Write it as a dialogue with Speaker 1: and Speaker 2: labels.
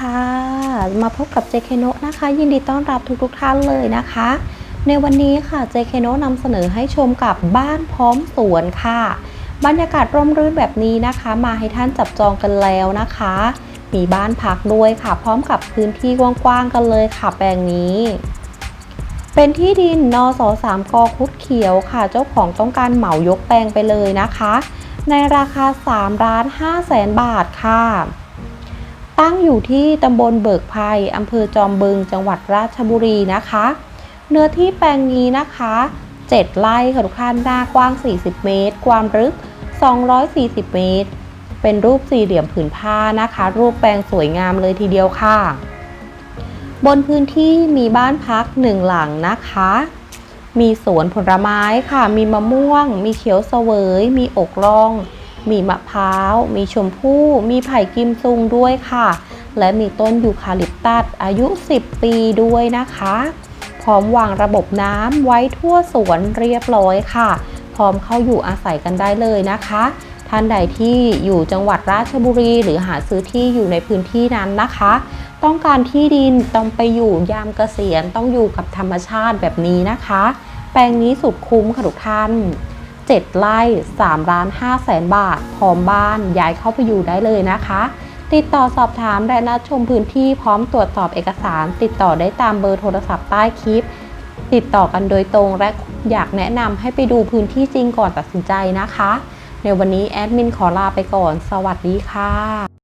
Speaker 1: ค่ะ มาพบกับ JK n o นะคะ ยินดีต้อนรับทุกทุกท่านเลยนะคะ ในวันนี้ค่ะ JK n o นำเสนอให้ชมกับบ้านพร้อมสวนค่ะ บรรยากาศร่มรื่นแบบนี้นะคะ มาให้ท่านจับจองกันแล้วนะคะ มีบ้านพักด้วยค่ะ พร้อมกับพื้นที่กว้างๆกันเลยค่ะแปลงนี้ เป็นที่ดินนสสามกอคุดเขียวค่ะ เจ้าของต้องการเหมายกแปลงไปเลยนะคะ ในราคา3ล้าน5แสนบาทค่ะ ตั้งอยู่ที่ตำบลเบิกไพรอำเภอจอมบึง จังหวัดราชบุรีนะคะ เนื้อที่แปลงนี้นะคะ 7 ไร่ค่ะทุกท่านหน้ากว้าง 40 เมตร ความลึก 240 เมตร เป็นรูปสี่เหลี่ยมผืนผ้านะคะ รูปแปลงสวยงามเลยทีเดียวค่ะ บนพื้นที่มีบ้านพักหนึ่งหลังนะคะ มีสวนผลไม้ค่ะ มีมะม่วง มีเขียวเสวย มีอกร่อง มีมะพร้าว มีชมพู่ มีไผ่กิมซุงด้วยค่ะ และมีต้นยูคาลิปตัสอายุ 10 ปีด้วยนะคะ พร้อมวางระบบน้ำไว้ทั่วสวนเรียบร้อยค่ะ พร้อมเข้าอยู่อาศัยกันได้เลยนะคะ ท่านใดที่อยู่จังหวัดราชบุรีหรือหาซื้อที่อยู่ในพื้นที่นั้นนะคะ ต้องการที่ดินต้องไปอยู่ยามเกษียณต้องอยู่กับธรรมชาติแบบนี้นะคะ แปลงนี้สุดคุ้มค่ะทุกท่าน 7 ไร่3ล้าน5แสนบาท พร้อมบ้านย้ายเข้าไปอยู่ได้เลยนะคะ ติดต่อสอบถามและนัดชมพื้นที่พร้อมตรวจสอบเอกสาร ติดต่อได้ตามเบอร์โทรศัพท์ใต้คลิป ติดต่อกันโดยตรงและอยากแนะนำให้ไปดูพื้นที่จริงก่อนตัดสินใจนะคะ ในวันนี้แอดมินขอลาไปก่อน สวัสดีค่ะ